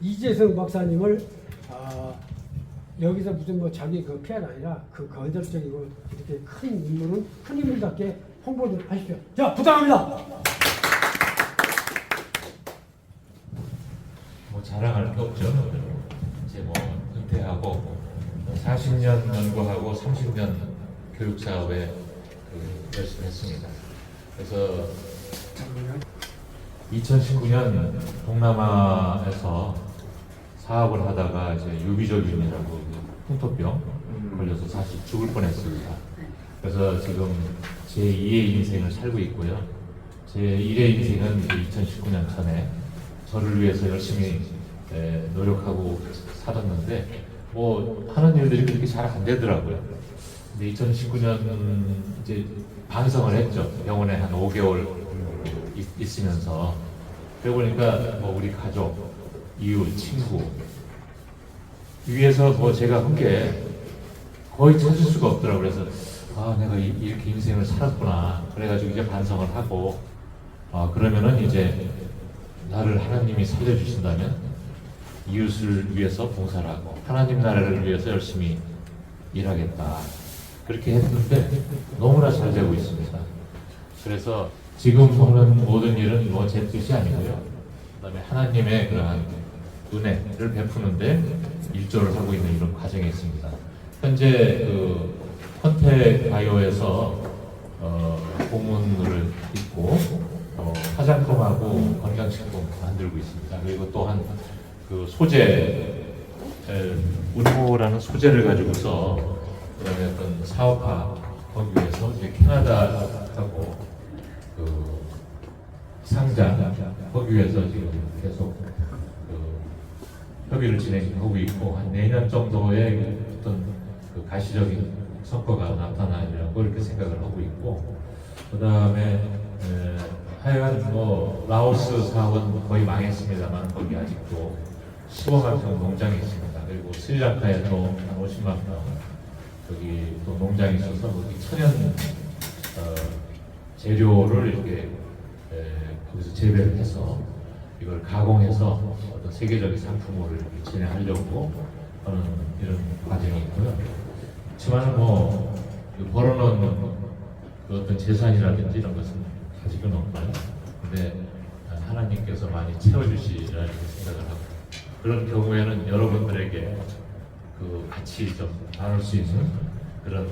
이재성 박사님을 아, 여기서 무슨 뭐 자기 그 PR 아니라 그 건설적이고 이렇게 큰 인물은 큰 인물답게 홍보 좀 하십시오. 자 부탁합니다. 뭐 자랑할 게 없죠. 이제 뭐 은퇴하고 40년 연구하고 30년 교육 사업에 그 열심히 했습니다. 그래서 2019년 동남아에서 사업을 하다가 이제 유비조균이라고 풍토병 걸려서 사실 죽을 뻔했습니다. 그래서 지금 제 2의 인생을 살고 있고요. 제 1의 인생은 2019년 전에 저를 위해서 열심히 에, 노력하고 살았는데 뭐 하는 일들이 그렇게 잘 안 되더라고요. 근데 2019년 이제 반성을 했죠. 병원에 한 5개월 있, 있으면서 그러고 보니까 뭐 우리 가족, 이웃, 친구 위에서 뭐 제가 한 게 거의 찾을 수가 없더라고요. 그래서 아 내가 이, 이렇게 인생을 살았구나. 그래가지고 이제 반성을 하고 아 그러면은 이제 나를 하나님이 살려주신다면 이웃을 위해서 봉사를 하고 하나님 나라를 위해서 열심히 일하겠다. 그렇게 했는데 너무나 잘 되고 있습니다. 그래서 지금 하는 모든 일은 뭐 제 뜻이 아니고요. 그다음에 하나님의 그러한 은혜를 베푸는데 일조를 하고 있는 이런 과정에 있습니다. 현재 그 컨테 바이오에서 어, 공문을 읽고 어, 화장품하고 건강식품 만들고 있습니다. 그리고 또한 그 소재 에, 우리모라는 소재를 가지고서 그다음에 어떤 사업화 하기 위해서 이제 캐나다하고 그 상장 하기 위해서 지금 계속 그 협의를 진행하고 있고 한 내년 정도의 어떤 그 가시적인 성과가 나타나리라고 이렇게 생각을 하고 있고 그 다음에 하여간 뭐 라오스 사업은 거의 망했습니다만 거기 아직도 15만 평 농장이 있습니다. 그리고 스리랑카에도 한 50만 평 여기 또 농장이 있어서 거기 천연 어, 재료를 이렇게 에, 거기서 재배를 해서 이걸 가공해서 어떤 세계적인 이렇게 진행하려고 하는 이런 과정이 있고요. 그렇지만 뭐그 벌어놓은 그 어떤 재산이라든지 이런 것은 가지고는 없고요. 근데 하나님께서 많이 채워주시리라 이렇게 생각을 하고 그런 경우에는 여러분들에게 그 같이 좀 나눌 수 있는 그런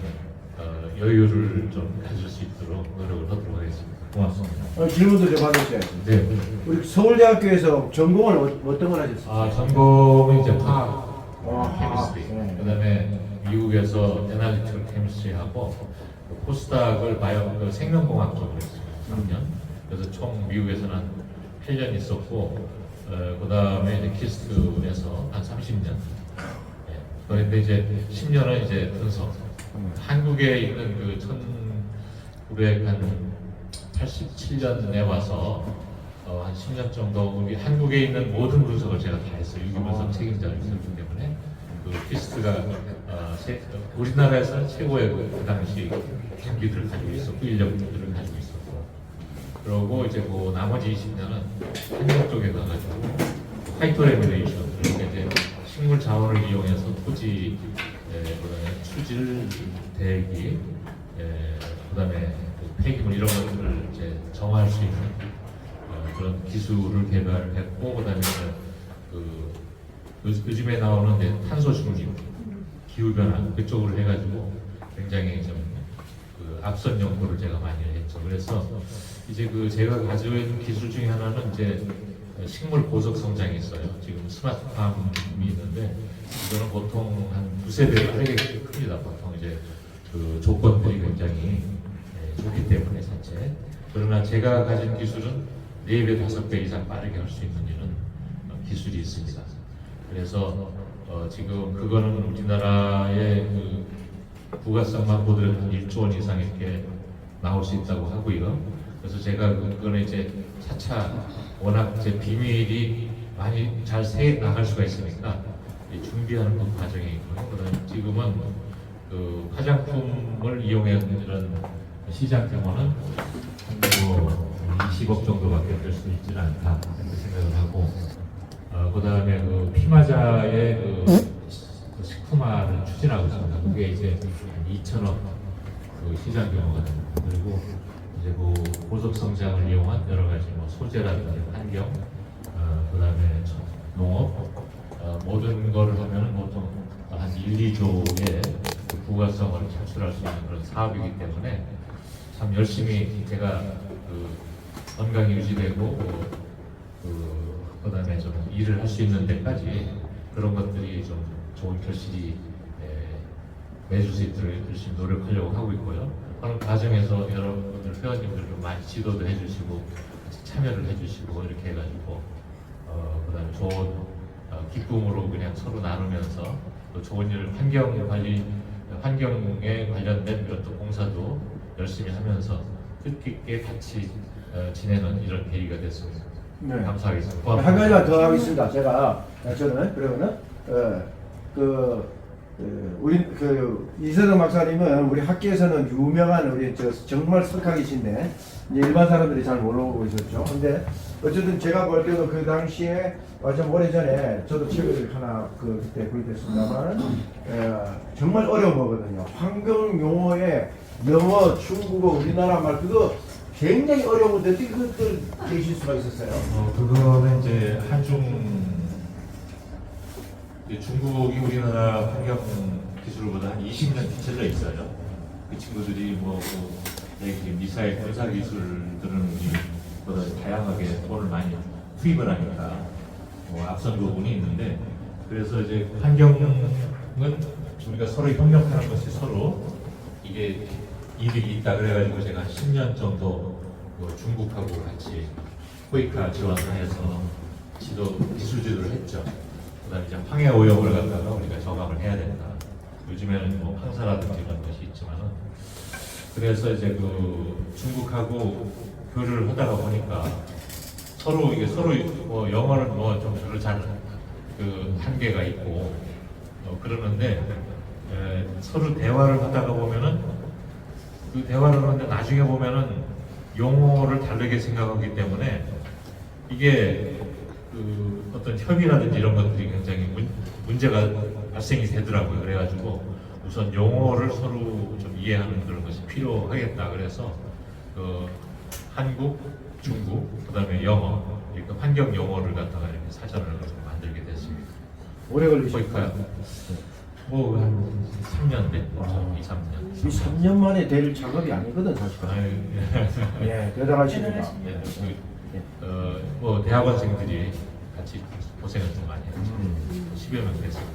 어, 여유를 좀 가질 수 있도록 노력을 하도록 하겠습니다. 고맙습니다. 어, 질문도 좀 받으셔야죠. 네. 우리 서울대학교에서 전공을 어, 어떤 걸 하셨어요? 아 전공은 이제 화학, 아, 케미스트리. 네. 그다음에 미국에서 애널리티컬 케미스트리 하고 그 포스닥을 바이오 그 생명공학 쪽으로 했어요. 3년. 그래서 총 미국에서는 한 8년 있었고, 어, 그다음에 이제 키스트에서 한 30년. 예. 그런데 이제 10년은 이제 분석. 한국에 있는 그 1987년에 와서 어, 한 10년 정도 우리 한국에 있는 모든 분석을 제가 다 했어요. 유기분석 책임자를 있었기 때문에. 그 키스트가 어, 세- 우리나라에서 최고의 그, 그 당시 장비들을 가지고 있었고 인력들을 가지고 있었고. 그러고 이제 그 나머지 20년은 한국 쪽에 가가지고 화이트 레미네이션 그러니까 이제 식물 자원을 이용해서 토지 수질 대기 에, 그다음에 그 폐기물 이런 것들을 이제 정화할 수 있는 어, 그런 기술을 개발했고 그다음에 그 요- 요즘에 나오는 이제 탄소 중립, 기후 변화 그쪽으로 해가지고 굉장히 좀 그 앞선 연구를 제가 많이 했죠. 그래서 이제 그 제가 가지고 있는 기술 중에 하나는 이제 식물 고속 성장이 있어요. 지금 스마트팜이 있는데 이거는 보통 한 두세 배 빠르게 큽니다. 보통 이제 그 조건들이 굉장히 예, 좋기 때문에 자체. 그러나 제가 가진 기술은 네 배, 다섯 배 이상 빠르게 할 수 있는 어, 기술이 있습니다. 그래서 어, 지금 그거는 우리나라의 그 부가성만 보더라도 한 1조 원 이상 이렇게 나올 수 있다고 하고요. 그래서 제가 그거는 이제 차차 워낙 제 비밀이 많이 잘 새 나갈 수가 있으니까 이 준비하는 그 과정이 있고요. 지금은 그 화장품을 이용한 이런 시장 규모는 한뭐 20억 정도밖에 될 수 있지는 않다 이렇게 생각을 하고 어, 그다음에 그 피마자의 그, 그 식품화를 추진하고 있습니다. 그게 이제 2천억 그 시장 규모가 됩니다. 그리고 이제 그 고속 성장을 이용한 여러 가지 뭐 소재라든지 환경, 어, 그다음에 농업 어, 모든 거를 하면은 보통 한 1, 2조의 그 부가성을 창출할 수 있는 그런 사업이기 때문에 참 열심히 제가 그 건강이 유지되고 그, 그 그다음에 좀 일을 할 수 있는 데까지 그런 것들이 좀 좋은 결실이 에, 맺을 수 있도록 열심히 노력하려고 하고 있고요. 그런 과정에서 여러분들 회원님들 좀 많이 지도도 해주시고 같이 참여를 해주시고 이렇게 해가지고 어, 그다음에 좋은 어, 기쁨으로 그냥 서로 나누면서 또 좋은 일 환경 관리 환경에 관련된 이런 또 공사도 열심히 하면서 뜻깊게 같이 어, 지내는 이런 계기가 됐습니다. 네. 감사하겠습니다. 한 가지만 더 하겠습니다. 제가 저는 그러면은 어, 그, 그 우리 그 이세동 박사님은 우리 학교에서는 유명한 우리 저 정말 석학이신데 일반 사람들이 잘 모르고 있었죠. 근데 어쨌든 제가 볼 때도 그 당시에 어, 좀 오래 전에 저도 책을 하나 그 그때 구입했습니다만 어, 정말 어려운 거거든요. 환경 용어에 영어, 중국어, 우리나라 말 그거 굉장히 어려운데 어떻게 그것들 계실 수가 있었어요? 어, 그거는 이제 한중 중국이 우리나라 환경 기술보다 한 20년 뒤쳐져 있어요. 그 친구들이 뭐 그, 이렇게 미사일 군사 기술들은 우리보다 다양하게 돈을 많이 투입을 하니까 뭐 앞선 부분이 있는데 그래서 이제 환경은 우리가 서로 협력하는 것이 서로 이게 이득이 있다 그래가지고 제가 10년 정도 그 중국하고 같이 코이카 지원을 해서 지도 기술 지도를 했죠. 그다음에 이제 황해 오염을 갖다가 우리가 저감을 해야 된다. 요즘에는 뭐 황사라든지 이런 것이 있지만은 그래서 이제 그 중국하고 교류를 하다가 보니까 서로 이게 서로 뭐 영어는 뭐 좀 별로 잘그 한계가 있고 어, 그러는데 에, 서로 대화를 하다가 보면은 그 대화를 하는데 나중에 보면은 용어를 다르게 생각하기 때문에 이게 그 어떤 협의라든지 이런 것들이 굉장히 문, 문제가 발생이 되더라고요. 그래가지고 우선 용어를 서로 좀 이해하는 그런 것이 필요하겠다. 그래서 그 한국, 중국, 그다음에 영어 이렇게 환경 용어를 갖다가 이렇게 사전을 좀 만들게 됐습니다. 오래? 거기까지 뭐한 3년 됐죠. 2, 3년. 이 3년 만에 될 작업이 아니거든 사실. 예, 대단하십니다. 예, 그, 어, 뭐 대학원생들이 같이 고생을 좀 많이 했죠. 10여 명 됐습니다.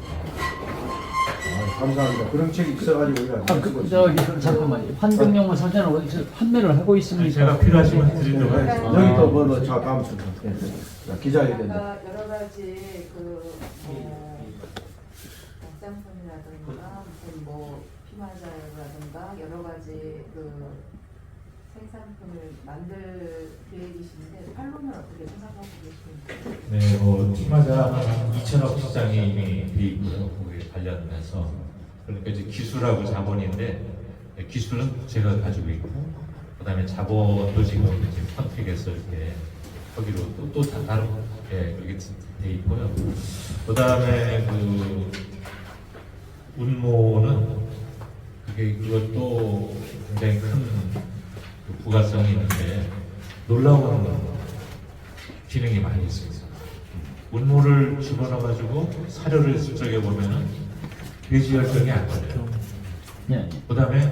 아, 감사합니다. 그런 책이 있어가지고 우리가 아, 그, 저기 그, 잠깐만요. 환경용어 사전은 어디서 판매를 하고 있습니까? 제가 필요하시면 드리도록 네, 하겠습니다. 여기 또 뭐, 뭐, 자, 다음 순서. 예, 자, 기자 얘기인데. 여러 가지 그 뭐, 약장품이라든가 무슨 뭐 피마자라든가 여러 가지 그 생산품을 만들 계획이신데 판로는 어떻게 생각하고? 네, 뭐 팀마다 2천억 시장이 이미. 거기에 관련해서 그러니까 이제 기술하고 자본인데 네, 기술은 제가 가지고 있고 그다음에 자본도 지금 지금 컨택에서 이렇게 거기로 또, 또 다- 다른 예, 그렇게 돼 있고요. 그다음에 그 운모는 그게 그것도 굉장히 큰그 부가성이 있는데 놀라운 기능이 많이 있습니다. 운모를 집어넣어가지고 사료를 수정해 보면은 돼지 열병이 안 걸려요. 네. 그다음에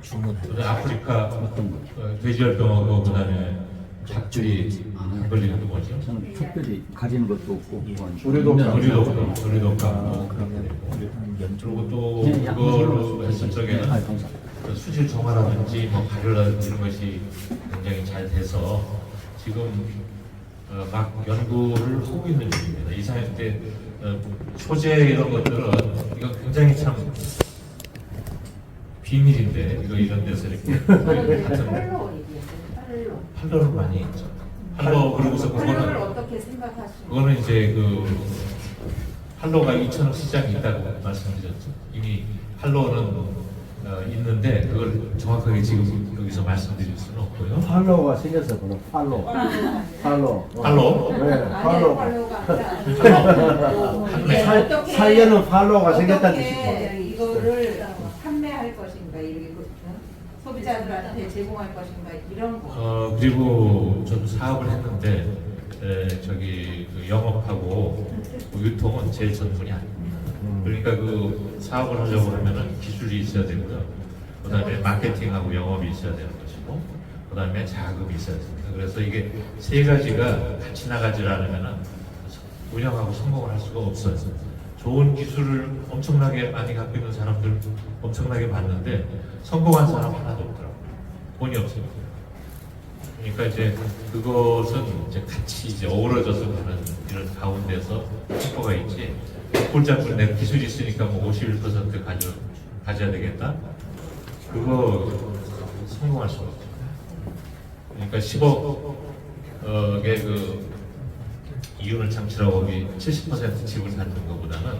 그다음에 아프리카 어, 돼지 열병하고 그 다음에 닭들이 안 걸리는 게 뭐죠? 저는 특별히 가리는 것도 없고 우리도 없고. 우리도 없고, 우리도 없고 그리고 또 그걸로 했을 적에는 네, 아. 그 수질 정화라든지 뭐 발효라든지 이런 것이 굉장히 잘 돼서 지금 어, 막 연구를 하고 있는 중입니다. 이 사회 때 어, 소재 이런 것들은 이거 굉장히 참 비밀인데 이거 이런 데서 이렇게 저는 같은 팔로. 팔로. 팔로를 많이 있죠. 팔로 그러고서 그거는 어떻게 생각하십니까? 그거는 이제 그 팔로가 2천억 시장이 있다고 말씀드렸죠. 이미 팔로는 어, 있는데 그걸 정확하게 지금 여기서 말씀드릴 수는 없고요. 팔로워가 생겼어, 그럼 팔로. 팔로. 어. 팔로우? 네, 팔로. 아니라 어떻게 살려는 팔로워가 생겼다는 어떻게 이거를 판매할 것인가 이렇게 그, 어? 소비자들한테 제공할 것인가 이런 거. 어 그리고 저도 사업을 했는데 에, 저기 그 영업하고 그 유통은 제 전문이 아닙니다. 그러니까 그 사업을 하려고 하면은 기술이 있어야 되고요. 그다음에 마케팅하고 영업이 있어야 되는 것이고, 그다음에 자금이 있어야 됩니다. 그래서 이게 세 가지가 같이 나가지 않으면은 운영하고 성공을 할 수가 없어요. 좋은 기술을 엄청나게 많이 갖고 있는 사람들 엄청나게 봤는데 성공한 사람 하나도 없더라고요. 돈이 없으니까. 그러니까 이제 그것은 이제 같이 이제 어우러져서 가는 이런 가운데서 축구가 있지. 골장군 내 기술이 있으니까 뭐 51% 가져 가져야 되겠다. 그거 성공할 수가 없죠. 그러니까 10억의 그 이윤을 창출하고 거기 70% 지분 갖는 것보다는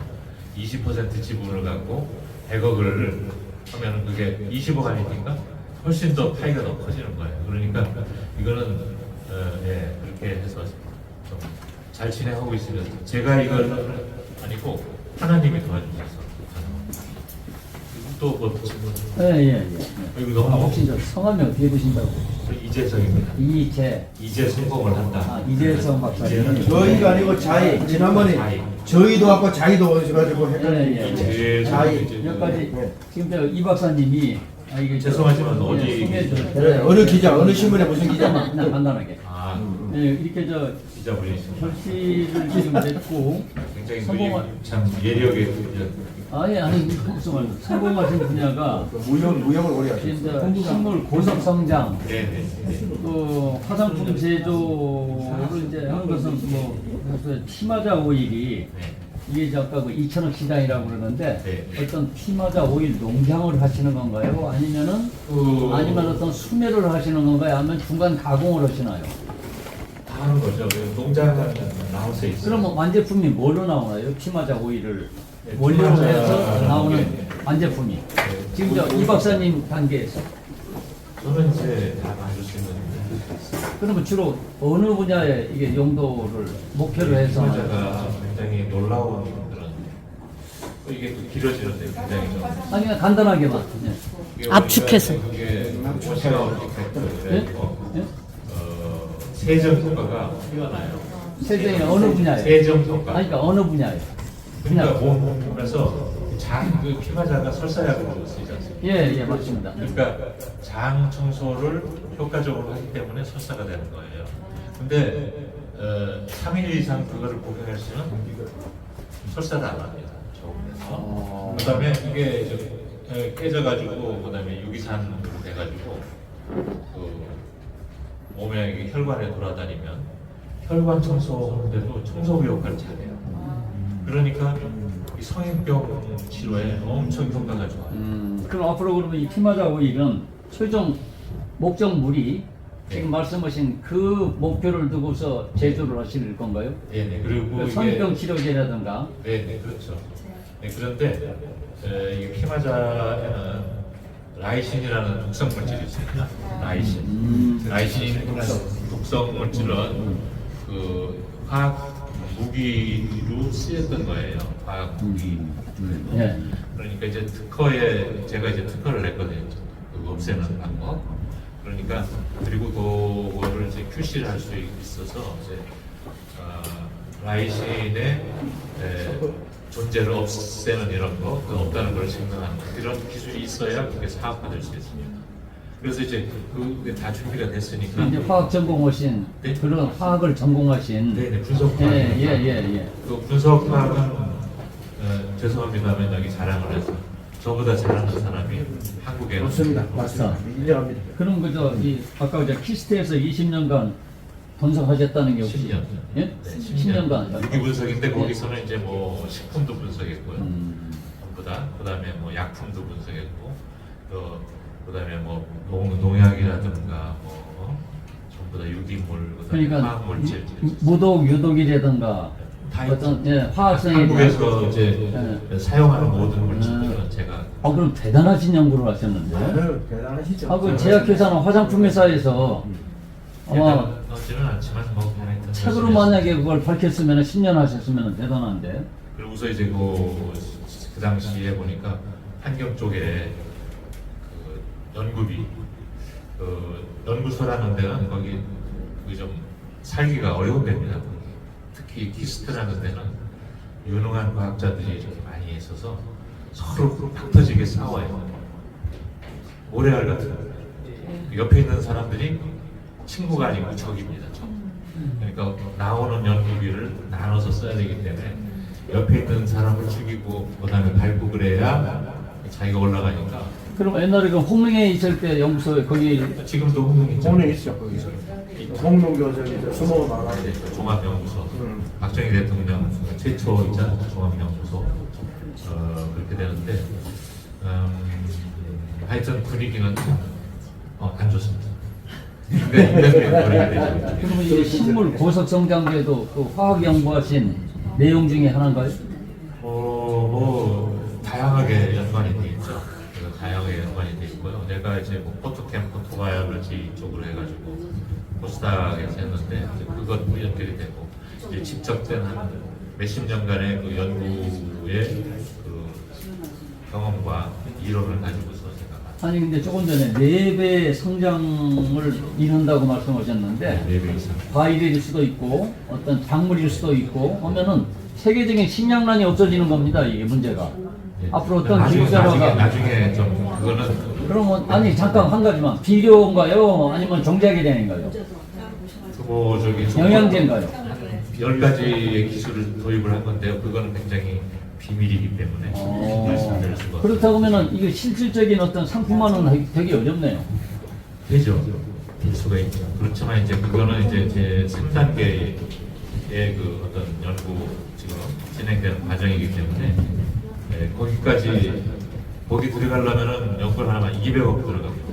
20% 지분을 갖고 100억을 하면은 그게 20억 아니니까 훨씬 더 파이가 더 커지는 거예요. 그러니까 이거는 어, 예, 그렇게 해서 좀잘 진행하고 있으면 제가 이걸 아니고 하나님이 도와주셔서 또뭐 질문 예예 예. 이거 아, 너무 혹시 저 성함이 어떻게 되신다고? 이재성입니다. 이재 이제 성공을 한다. 아, 이재성 박사님. 저희가 아니고 자이. 지난번에 자이. 저희도 갖고 자이도 오셔가지고 예, 헷갈리고. 예. 제일 자이. 이제 몇 가지 네. 지금 저이 박사님이 아 이게 저- 죄송하지만 예, 어디 소개해 줄 그래, 어느 기자, 어느 신문에 무슨 기자. 기자만 그냥 간단하게. 아 예, 이렇게 저 기자분이십니다. 결실을 지금 냈고 굉장히 성공한- 그참 예리하게 그 아니 말 성공하신 분야가 무역, 무역을 오래 지금 하셨어요. 저 식물 고속 성장 네네. 또 화장품 제조를 이제 하는 것은 뭐 그래서 피마자 오일이 네. 이게 저 아까 그 2천억 시장이라고 그러는데 네. 어떤 피마자 오일 농장을 하시는 건가요? 아니면은 그 아니면 어떤 수매를 하시는 건가요? 아니면 중간 가공을 하시나요? 다 하는 거죠. 그 농장은 나우스에 있어요. 그러면 완제품이 뭘로 나오나요? 피마자 오일을 네, 원료로 피마자- 해서 나오는 네. 완제품이 네. 지금 저 이 박사님 단계에서 저는 이제 다 만들 수 있는 그러면 주로 어느 분야에 이게 용도를 목표로 해서 피마자가 굉장히 놀라운 그런 또 이게 또 길어지는데 굉장히 좀 아니 그냥 간단하게만 예. 압축해서. 그게 예? 되고 예? 어, 세정 효과가 뛰어나요. 세정이 어느 분야에? 세정 효과. 아니 그러니까 어느 분야에? 그러니까 그냥 몸에서 장그 피마자가 설사약으로 쓰이지 않습니까? 예 예 맞습니다. 그러니까 장 청소를 효과적으로 하기 때문에 설사가 되는 거예요. 근데 어, 3일 이상 그거를 복용했으면 설사를 안 합니다. 저온에서. 그다음에 이게 이제 에, 깨져가지고 그다음에 유기산으로 돼가지고 그 몸에 혈관에 돌아다니면 혈관 청소하는데도 청소부 역할을 잘해요. 그러니까 이 성인병 치료에 엄청 효과가 좋아요. 음, 그럼 앞으로 그러면 이 피마자 오일은 최종 목적물이 지금 네. 말씀하신 그 목표를 두고서 제조를 하실 건가요? 네네 그리고 이게 성병 치료제라든가 네네 그렇죠. 네, 그런데 에, 이 피마자에는 라이신이라는 독성 물질이 있습니다. 라이신. 음. 라이신 독성 물질은 그 화학 무기로 쓰였던 거예요. 화학 무기. 예. 그러니까 이제 특허에 제가 이제 특허를 냈거든요. 그 없애는 방법. 그러니까 그리고 그거를 이제 QC를 할 수 있어서 이제 어, 라이신의 에, 존재를 없애는 이런 거, 그 없다는 걸 증명하는 거, 이런 기술이 있어야 그게 사업화될 수 있습니다. 그래서 이제 그게 다 준비가 됐으니까 이제 화학 전공하신 네. 그런 화학을 전공하신 네네 분석 예, 예, 예, 예. 그 분석학은 어, 죄송합니다만 여기 자랑을 해서 저보다 잘하는 사람이 한국에 좋습니다. 맞습니다. 인정합니다. 그럼 그저 이 아까 이제 키스트에서 20년간 분석하셨다는 게 혹시 10년. 예? 네, 10년간. 유기 분석인데 거기서는 이제 뭐 식품도 분석했고요. 음. 전부 다. 그다음에 뭐 약품도 분석했고, 또 그다음에 뭐 농, 농약이라든가 뭐 전부 다 유기물, 그다음에 그러니까 화학 물질 무- 무독 유독이라든가 다 어떤 예, 화학성에 대한 한국에서 이제 네. 사용하는 모든 물질들은 음. 제가 아 그럼 대단하신 연구를 하셨는데. 아유, 대단하시죠. 아, 그 제약회사나 화장품 회사에서 아마 대단하지는 않지만 뭐 책으로 만약에 그걸 밝혔으면 10년 하셨으면 대단한데. 그리고서 이제 그, 그 당시에 보니까 환경 쪽에 그 연구비 그 연구소라는 데는 거기 그좀 살기가 어려운 데입니다. 특히 키스트라는 데는 유능한 과학자들이 이렇게 많이 있어서 서로 팍 터지게 싸워요. 모래알 같은 거. 옆에 있는 사람들이 친구가 아니고 적입니다. 적. 그러니까 나오는 연구비를 나눠서 써야 되기 때문에 옆에 있는 사람을 죽이고 그다음에 밟고 그래야 자기가 올라가니까 그럼 옛날에 그 홍릉에 있을 때 연구소에 거기 지금도 홍릉 있죠. 홍릉 있죠, 거기. 홍릉 교수님 이제 수모 나가 네, 종합연구소 음. 박정희 대통령 최초이자 종합연구소 어, 그렇게 되는데 음, 하여튼 분위기는 어, 안 좋습니다. 거리가 되죠. 그러면 이 식물 고속 성장제도 그 화학 연구하신 내용 중에 하나인가요? 어, 뭐 다양하게 연관이 돼 있죠. 그래서 다양하게 연관이 돼 있고요. 내가 이제 뭐 포토캠, 포토바이올로지 쪽으로 해가지고 포스닥에서 했는데 이제 그것도 연결이 되고 이제 직접 된 한 몇십 년간의 그 연구의 그 경험과 이론을 가지고서 제가 아니 근데 조금 전에 네배 성장을 이룬다고 말씀하셨는데 네배 이상. 과일일 수도 있고 어떤 작물일 수도 있고 하면은 세계적인 식량난이 없어지는 겁니다 이게 문제가. 예. 앞으로 어떤 나중에, 나중에, 나중에 좀 그거는 그러면 아니 잠깐 한 가지만. 비료인가요? 아니면 종자에 대한인가요? 저기 좀 영양제인가요? 열 가지의 기술을 도입을 한 건데요. 그거는 굉장히 비밀이기 때문에. 어, 그렇다 보면은 이게 실질적인 어떤 상품화는 되게 어렵네요 되죠. 될 수가 있죠. 그렇지만 이제 그거는 이제 제 3단계의 그 어떤 연구 지금 진행되는 과정이기 때문에 네, 거기까지 거기 들어가려면은 연구를 하면 200억 들어갑니다.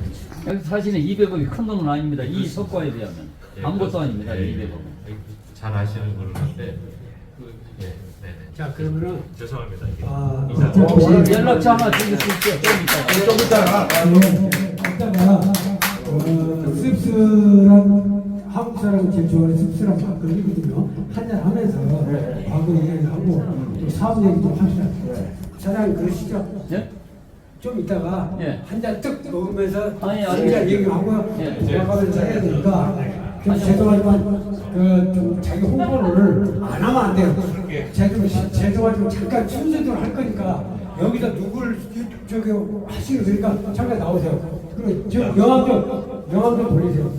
여기 사실은 200억이 큰 돈은 아닙니다 이 성과에 비하면 예, 아무것도 아닙니다 예, 200억 잘 아시는 그러는데. 자 그러면은 죄송합니다. 이게 아. 혹시 연락처 하나 주실 수 있죠? 좀 이따가. 좀 이따가 어, 씁쓸한 한국 사람이 제일 좋아하는 씁쓸한 막걸리거든요. 한잔 하면서 과거 얘기를 하고 또 사업 얘기 좀 합시다. 사장님 그러시죠? 예? 좀 이따가 예. 한잔 뜩 먹으면서 아니, 아니. 진짜 얘기하고 예. 돌아가면서 해야 되니까 좀 죄송하지만 그좀 자기 홍보를 안 하면 안 돼요. 시- 죄송하지만 잠깐 순서대로 할 거니까 여기다 누구를 유- 저기 하시는 그러니까 잠깐 나오세요. 그리고 저 명함 좀 명함 좀 보내세요.